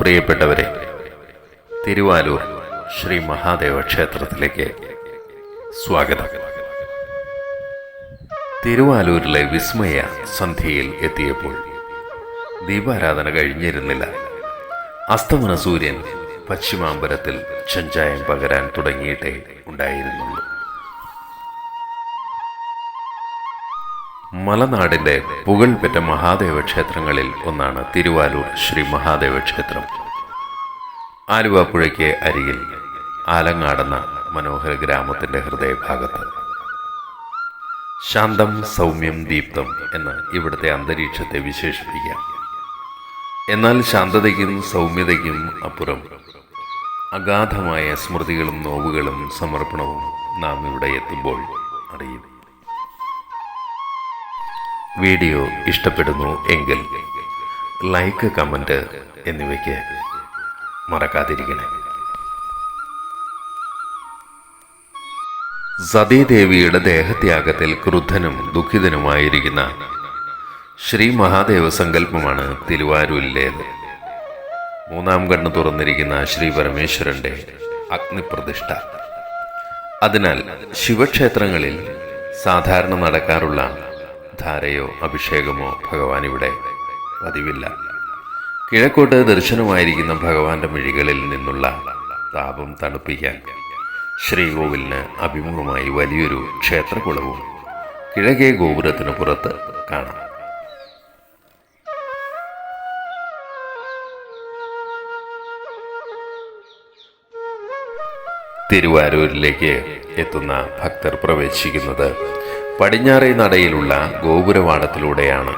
പ്രിയപ്പെട്ടവരെ തിരുവാലൂർ ശ്രീ മഹാദേവ ക്ഷേത്രത്തിലേക്ക് സ്വാഗതം. തിരുവാലൂരിലെ വിസ്മയ സന്ധ്യയിൽ എത്തിയപ്പോൾ ദീപാരാധന കഴിഞ്ഞിരുന്നില്ല. അസ്തമന സൂര്യൻ പശ്ചിമാമ്പരത്തിൽ ചഞ്ചായം പകരാൻ തുടങ്ങിയിട്ടേ ഉണ്ടായിരുന്നുള്ളൂ. മലനാടിന്റെ പുകൾപെറ്റ മഹാദേവ ക്ഷേത്രങ്ങളിൽ ഒന്നാണ് തിരുവാലൂർ ശ്രീ മഹാദേവ ക്ഷേത്രം പുഴയ്ക്ക് അരികിൽ ആലങ്ങാടെന്ന മനോഹര ഗ്രാമത്തിന്റെ ഹൃദയഭാഗത്ത്. ശാന്തം സൗമ്യം ദീപ്തം എന്ന് ഇവിടുത്തെ അന്തരീക്ഷത്തെ വിശേഷിപ്പിക്കാം. എന്നാൽ ശാന്തതയ്ക്കും സൗമ്യതയ്ക്കും അപ്പുറം അഗാധമായ സ്മൃതികളും നോവുകളും സമർപ്പണവും നാം ഇവിടെ എത്തുമ്പോൾ അറിയും. വീഡിയോ ഇഷ്ടപ്പെടുന്നു എങ്കിൽ ലൈക്ക് കമന്റ് എന്നിവയ്ക്ക് മറക്കാതിരിക്കണേ. സതീദേവിയുടെ ദേഹത്യാഗത്തിൽ ക്രുദ്ധനും ദുഃഖിതനുമായിരിക്കുന്ന ശ്രീ മഹാദേവ സങ്കല്പമാണ് തിരുവാരൂരിലേത് മൂന്നാം കണ്ണ് തുറന്നിരിക്കുന്ന ശ്രീ പരമേശ്വരന്റെ അഗ്നിപ്രതിഷ്ഠ. അതിനാൽ ശിവക്ഷേത്രങ്ങളിൽ സാധാരണ നടക്കാറുള്ള ധാരയോ അഭിഷേകമോ ഭഗവാൻ ഇവിടെ പതിവില്ല. കിഴക്കോട്ട് ദർശനമായിരിക്കുന്ന ഭഗവാന്റെ മിഴികളിൽ നിന്നുള്ള താപം തണുപ്പിക്കാൻ ശ്രീകോവിലിന് അഭിമുഖമായി വലിയൊരു ക്ഷേത്രകുളവും കിഴക്കേ ഗോപുരത്തിന് പുറത്ത് കാണാം. തിരുവാരൂരിലേക്ക് എത്തുന്ന ഭക്തർ പ്രവേശിക്കുന്നത് പടിഞ്ഞാറേ നടയിലുള്ള ഗോപുരവാടത്തിലൂടെയാണ്.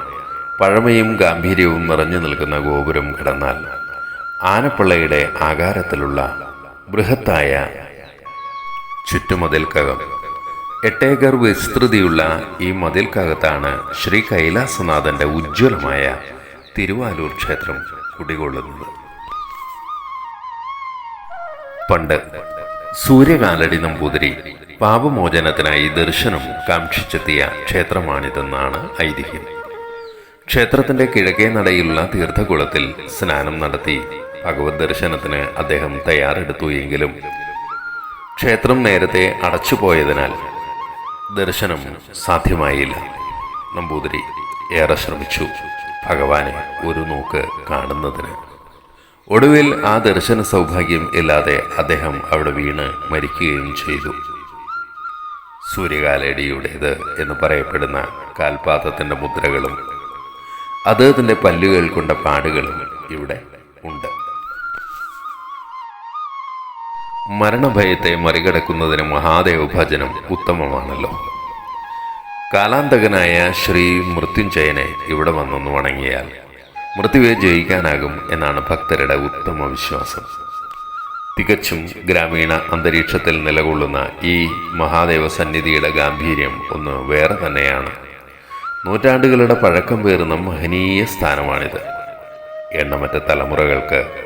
പഴമയും ഗാംഭീര്യവും നിറഞ്ഞു നിൽക്കുന്ന ഗോപുരം കടന്നാൽ ആനപ്പിള്ളയുടെ ആകാരത്തിലുള്ള ബൃഹത്തായ ചുറ്റുമതിൽക്കകം. എട്ടേക്കർ വിസ്തൃതിയുള്ള ഈ മതിൽക്കകത്താണ് ശ്രീ കൈലാസനാഥന്റെ ഉജ്ജ്വലമായ തിരുവാലൂർ ക്ഷേത്രം കുടികൊള്ളുന്നത്. പണ്ട് സൂര്യകാലടി നമ്പൂതിരി പാപമോചനത്തിനായി ദർശനം കാക്ഷിച്ചെത്തിയ ക്ഷേത്രമാണിതെന്നാണ് ഐതിഹ്യം. ക്ഷേത്രത്തിന്റെ കിഴക്കേ നടയിലുള്ള തീർത്ഥകുളത്തിൽ സ്നാനം നടത്തി ഭഗവത് ദർശനത്തിന് അദ്ദേഹം തയ്യാറെടുത്തു എങ്കിലും ക്ഷേത്രം നേരത്തെ അടച്ചുപോയതിനാൽ ദർശനം സാധ്യമായില്ല. നമ്പൂതിരി ഏറെ ശ്രമിച്ചു ഭഗവാനെ ഒരു നോക്ക് കാണുന്നതിന്. ഒടുവിൽ ആ ദർശന സൗഭാഗ്യം ഇല്ലാതെ അദ്ദേഹം അവിടെ വീണ് മരിക്കുകയും ചെയ്തു. സൂര്യകാലടിയുടേത് എന്ന് പറയപ്പെടുന്ന കാൽപാദത്തിന്റെ മുദ്രകളും അദ്ദേഹത്തിന്റെ പല്ലുകൾ കൊണ്ട പാടുകളും ഇവിടെ ഉണ്ട്. മരണഭയത്തെ മറികടക്കുന്നതിന് മഹാദേവ ഭജനം ഉത്തമമാണല്ലോ. കാലാന്തകനായ ശ്രീ മൃത്യുഞ്ജയനെ ഇവിടെ വന്നൊന്ന് വണങ്ങിയാൽ മൃത്യുവെ ജയിക്കാനാകും എന്നാണ് ഭക്തരുടെ ഉത്തമ വിശ്വാസം തികച്ചും ഗ്രാമീണ അന്തരീക്ഷത്തിൽ നിലകൊള്ളുന്ന ഈ മഹാദേവ സന്നിധിയുടെ ഗാംഭീര്യം ഒന്ന് വേറെ തന്നെയാണ്. നൂറ്റാണ്ടുകളുടെ പഴക്കം പേറുന്ന മഹനീയ സ്ഥാനമാണിത്. എണ്ണമറ്റ തലമുറകൾക്ക്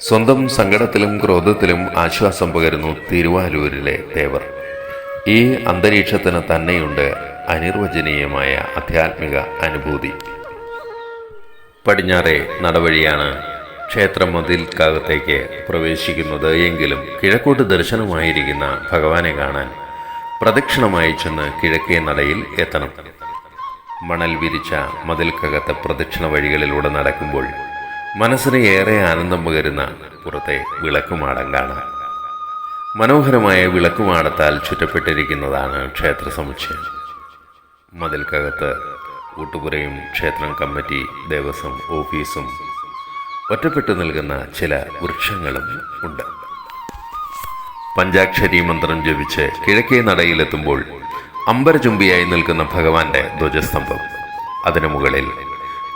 സ്വന്തം സങ്കടത്തിലും ക്രോധത്തിലും ആശ്വാസം പകരുന്നു തിരുവാലൂരിലെ ദേവർ. ഈ അന്തരീക്ഷത്തിന് തന്നെയുണ്ട് അനിർവചനീയമായ ആധ്യാത്മിക അനുഭൂതി. പടിഞ്ഞാറേ നടവഴിയാണ് ക്ഷേത്ര മതിൽക്കകത്തേക്ക് പ്രവേശിക്കുന്നത് എങ്കിലും കിഴക്കോട്ട് ദർശനമായിരിക്കുന്ന ഭഗവാനെ കാണാൻ പ്രദക്ഷിണമായി ചെന്ന് കിഴക്കേ നടയിൽ എത്തണം. മണൽ വിരിച്ച മതിൽക്കകത്തെ പ്രദക്ഷിണ വഴികളിലൂടെ നടക്കുമ്പോൾ മനസ്സിന് ഏറെ ആനന്ദം പകരുന്ന പുറത്തെ വിളക്കുമാടം കാണാം. മനോഹരമായ വിളക്കുമാടത്താൽ ചുറ്റപ്പെട്ടിരിക്കുന്നതാണ് ക്ഷേത്ര സമുച്ചയം. മതിൽക്കകത്ത് കൂട്ടുപുരയും ക്ഷേത്രം കമ്മിറ്റി ദേവസ്വം ഓഫീസും ഒറ്റപ്പെട്ടു നിൽക്കുന്ന ചില വൃക്ഷങ്ങളും ഉണ്ട്. പഞ്ചാക്ഷരി മന്ത്രം ജപിച്ച് കിഴക്കേ നടയിലെത്തുമ്പോൾ അമ്പരചുംബിയായി നിൽക്കുന്ന ഭഗവാന്റെ ധ്വജസ്തംഭം. അതിനു മുകളിൽ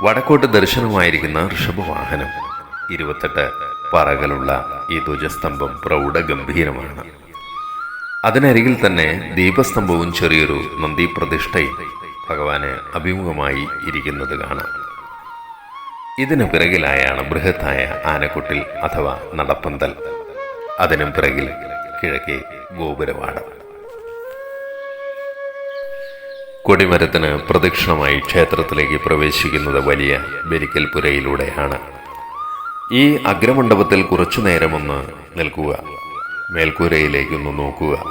വടക്കോട്ട് ദർശനമായിരിക്കുന്ന ഋഷഭവാഹനം. ഇരുപത്തെട്ട് പറകളുള്ള ഈ ധ്വജസ്തംഭം പ്രൗഢഗംഭീരമാണ്. അതിനരികിൽ തന്നെ ദീപസ്തംഭവും ചെറിയൊരു നന്ദിപ്രതിഷ്ഠയും ഭഗവാന് അഭിമുഖമായി ഇരിക്കുന്നത് കാണാം. ഇതിനു പിറകിലായാണ് ബൃഹത്തായ ആനക്കുട്ടിൽ അഥവാ നടപ്പന്തൽ. അതിനും പിറകിൽ കിഴക്കേ ഗോപുരവാടം. കൊടിമരത്തിന് പ്രദക്ഷിണമായി ക്ഷേത്രത്തിലേക്ക് പ്രവേശിക്കുന്നത് വലിയ ബെരിക്കൽ പുരയിലൂടെയാണ് ഈ അഗ്രമണ്ഡപത്തിൽ കുറച്ചു നേരമൊന്ന് നിൽക്കുക മേൽക്കൂരയിലേക്കൊന്ന് നോക്കുക.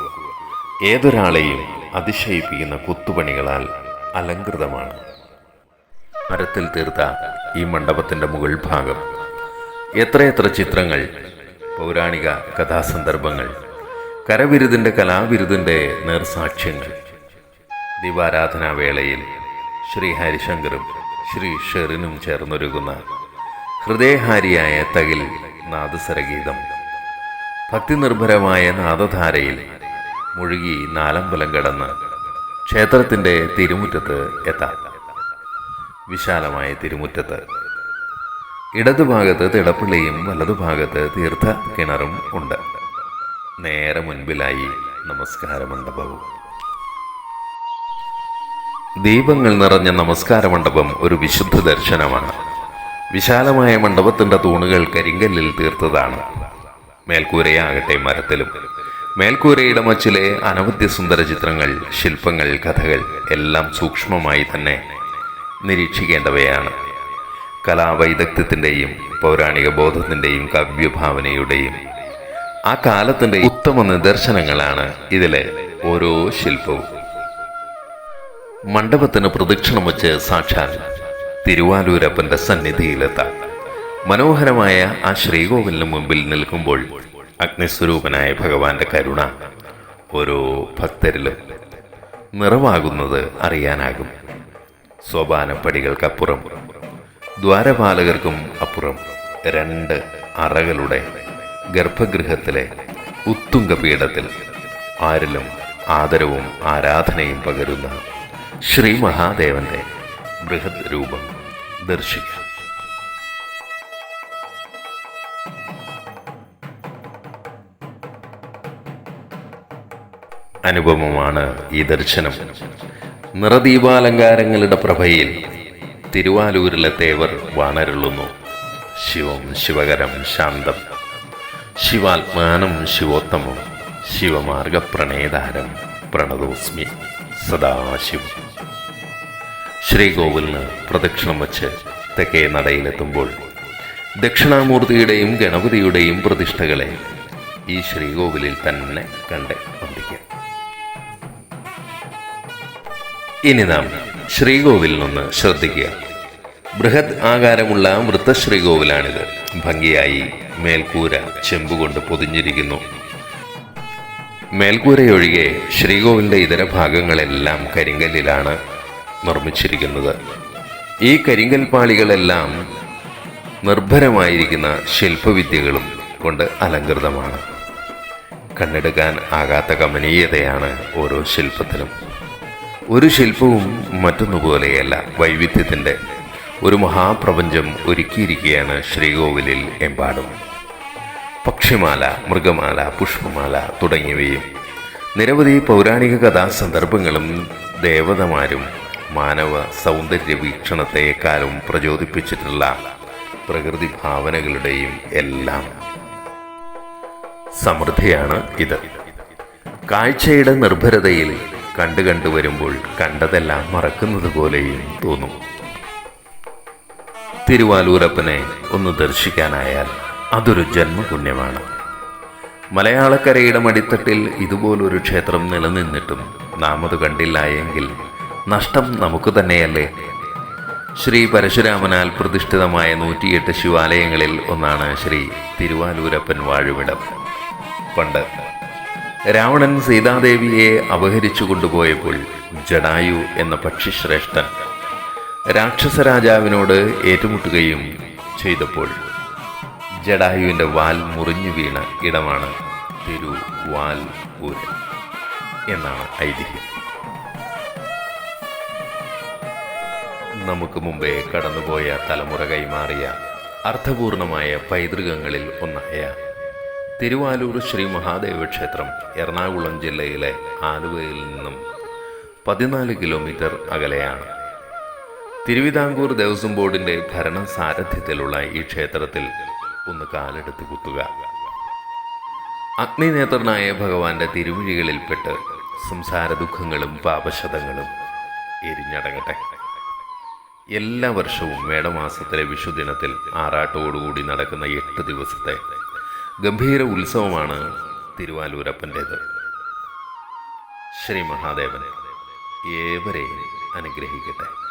ഏതൊരാളെയും അതിശയിപ്പിക്കുന്ന കുത്തുപണികളാൽ അലങ്കൃതമാണ് മരത്തിൽ തീർത്ത ഈ മണ്ഡപത്തിന്റെ മുകൾ ഭാഗം. എത്രയെത്ര ചിത്രങ്ങൾ പൗരാണിക കഥാസന്ദർഭങ്ങൾ കരവിരുതിന്റെ കലാവിരുതിന്റെ നേർസാക്ഷ്യങ്ങൾ. ദിവാരാധനാ വേളയിൽ ശ്രീ ഹരിശങ്കറും ശ്രീ ഷെറിനും ചേർന്നൊരുകുന്ന ഹൃദയഹാരിയായ തകിൽ നാദസരഗീതം ഭക്തിനിർഭരമായ നാദധാരയിൽ മുഴുകി നാലമ്പലം കടന്ന് ക്ഷേത്രത്തിന്റെ തിരുമുറ്റത്ത് എത്താം. വിശാലമായ തിരുമുറ്റത്ത്. ഇടതുഭാഗത്ത് തിടപ്പള്ളിയും വലതുഭാഗത്ത് തീർത്ഥ കിണറും ഉണ്ട്. നേരെ മുൻപിലായി നമസ്കാര മണ്ഡപവും ദീപങ്ങൾ നിറഞ്ഞ നമസ്കാര മണ്ഡപം ഒരു വിശുദ്ധ ദർശനമാണ്. വിശാലമായ മണ്ഡപത്തിന്റെ തൂണുകൾ കരിങ്കല്ലിൽ തീർത്തതാണ്. മേൽക്കൂരയാകട്ടെ മരത്തിലും. മേൽക്കൂരയുടെ മച്ചിലെ അനവധ്യ സുന്ദര ചിത്രങ്ങൾ ശില്പങ്ങൾ കഥകൾ എല്ലാം സൂക്ഷ്മമായി തന്നെ നിരീക്ഷിക്കേണ്ടവയാണ്. കലാവൈദഗ്ധ്യത്തിന്റെയും പൗരാണിക ബോധത്തിന്റെയും കവ്യഭാവനയുടെയും ആ കാലത്തിന്റെ ഉത്തമ നിദർശനങ്ങളാണ് ഇതിലെ ഓരോ ശില്പവും. മണ്ഡപത്തിന് പ്രദക്ഷിണം വച്ച് സാക്ഷാൽ തിരുവാലൂരപ്പന്റെ സന്നിധിയിലെത്താം. മനോഹരമായ ആ ശ്രീകോവിലിന് മുമ്പിൽ നിൽക്കുമ്പോൾ അഗ്നിസ്വരൂപനായ ഭഗവാന്റെ കരുണ ഓരോ ഭക്തരിലും നിറവാകുന്നത് അറിയാനാകും. സോപാനപ്പടികൾക്കപ്പുറം. ദ്വാരപാലകർക്കും അപ്പുറം രണ്ട് അറകളുടെ ഗർഭഗൃഹത്തിലെ ഉത്തുംഗപീഠത്തിൽ ആരിലും ആദരവും ആരാധനയും പകരുന്ന ശ്രീ മഹാദേവന്റെ ബൃഹത് രൂപം ദർശിക്കാം. അനുപമമാണ് ഈ ദർശനം. നിറദീപാലങ്കാരങ്ങളുടെ പ്രഭയിൽ തിരുവാലൂരിലെ തേവർ വാണരുളുന്നു. ശിവം ശിവകരം ശാന്തം. ശിവാത്മാനം ശിവോത്തമം. ശിവമാർഗപ്രണേതാരം പ്രണതോസ്മി സദാശിവം. ശ്രീകോവിലിന് പ്രദക്ഷിണം വച്ച് തെക്കേ നടയിലെത്തുമ്പോൾ ദക്ഷിണാമൂർത്തിയുടെയും ഗണപതിയുടെയും പ്രതിഷ്ഠകളെ ഈ ശ്രീകോവിലിൽ തന്നെ കണ്ട് ഇനി നാം ശ്രീകോവിൽ നിന്ന് ശ്രദ്ധിക്കുക. ബൃഹത് ആകാരമുള്ള വൃത്ത വൃത്തശ്രീകോവിലാണിത്. ഭംഗിയായി മേൽക്കൂര ചെമ്പുകൊണ്ട് പൊതിഞ്ഞിരിക്കുന്നു. മേൽക്കൂരയൊഴികെ ശ്രീകോവിലിന്റെ ഇതര ഭാഗങ്ങളെല്ലാം കരിങ്കല്ലിലാണ് നിർമ്മിച്ചിരിക്കുന്നത്. ഈ കരിങ്കൽ പാളികളെല്ലാം നിർഭരമായിരിക്കുന്ന ശില്പവിദ്യകളും കൊണ്ട് അലങ്കൃതമാണ്. കണ്ണെടുക്കാൻ ആകാത്ത കമനീയതയാണ് ഓരോ ശില്പത്തിനും ഒരു ശില്പവും മറ്റൊന്നുപോലെയല്ല വൈവിധ്യത്തിന്റെ. ഒരു മഹാപ്രപഞ്ചം ഒരുക്കിയിരിക്കുകയാണ് ശ്രീകോവിലിൽ എമ്പാടും. പക്ഷിമാല മൃഗമാല പുഷ്പമാല തുടങ്ങിയവയും നിരവധി പൗരാണിക കഥാസന്ദർഭങ്ങളും ദേവതമാരും മാനവ സൗന്ദര്യ വീക്ഷണത്തെക്കാളും പ്രചോദിപ്പിച്ചിട്ടുള്ള പ്രകൃതി ഭാവനകളുടെയും എല്ലാം. സമൃദ്ധിയാണ് ഇത്. കാഴ്ചയുടെ നിർഭരതയിൽ കണ്ടു കണ്ടു വരുമ്പോൾ കണ്ടതെല്ലാം മറക്കുന്നത് പോലെയും തോന്നും. തിരുവാലൂരപ്പനെ ഒന്ന് ദർശിക്കാനായാൽ അതൊരു ജന്മപുണ്യമാണ്. മലയാളക്കരയുടെ മടിത്തട്ടിൽ ഇതുപോലൊരു ക്ഷേത്രം നിലനിന്നിട്ടും നാം അത് കണ്ടില്ല എങ്കിൽ നഷ്ടം നമുക്ക് തന്നെയല്ലേ? ശ്രീ പരശുരാമനാൽ പ്രതിഷ്ഠിതമായ നൂറ്റിയെട്ട് ശിവാലയങ്ങളിൽ ഒന്നാണ് ശ്രീ തിരുവാലൂരപ്പൻ വാഴുവിടം പണ്ട് രാവണൻ സീതാദേവിയെ അപഹരിച്ചു കൊണ്ടുപോയപ്പോൾ ജടായു എന്ന പക്ഷിശ്രേഷ്ഠൻ രാക്ഷസ രാജാവിനോട് ഏറ്റുമുട്ടുകയും ചെയ്തപ്പോൾ ജഡായുവിന്റെ വാൽ മുറിഞ്ഞു വീണ ഇടമാണ് തിരുവാൽ ഊര് എന്നാണ് ഐതിഹ്യം. നമുക്ക് മുമ്പേ കടന്നുപോയ തലമുറ കൈമാറിയ അർത്ഥപൂർണമായ പൈതൃകങ്ങളിൽ ഒന്നായ തിരുവാലൂർ ശ്രീ മഹാദേവ ക്ഷേത്രം എറണാകുളം ജില്ലയിലെ ആലുവയിൽ നിന്നും പതിനാല് കിലോമീറ്റർ അകലെയാണ്. തിരുവിതാംകൂർ ദേവസ്വം ബോർഡിന്റെ ഭരണ സാരഥ്യത്തിലുള്ള ഈ ക്ഷേത്രത്തിൽ ഒന്ന് കാലെടുത്ത് കുത്തുക. അഗ്നിനേത്രനായ ഭഗവാന്റെ തിരുമിഴികളിൽപ്പെട്ട് സംസാര ദുഃഖങ്ങളും പാപശതങ്ങളും എരിഞ്ഞടങ്ങട്ടെ. എല്ലാ വർഷവും മേടമാസത്തിലെ വിഷുദിനത്തിൽ ആറാട്ടോടുകൂടി നടക്കുന്ന എട്ട് ദിവസത്തെ ഗംഭീര ഉത്സവമാണ് തിരുവാലൂരപ്പന്റേത്. ശ്രീ മഹാദേവൻ ഏവരെയും അനുഗ്രഹിക്കട്ടെ.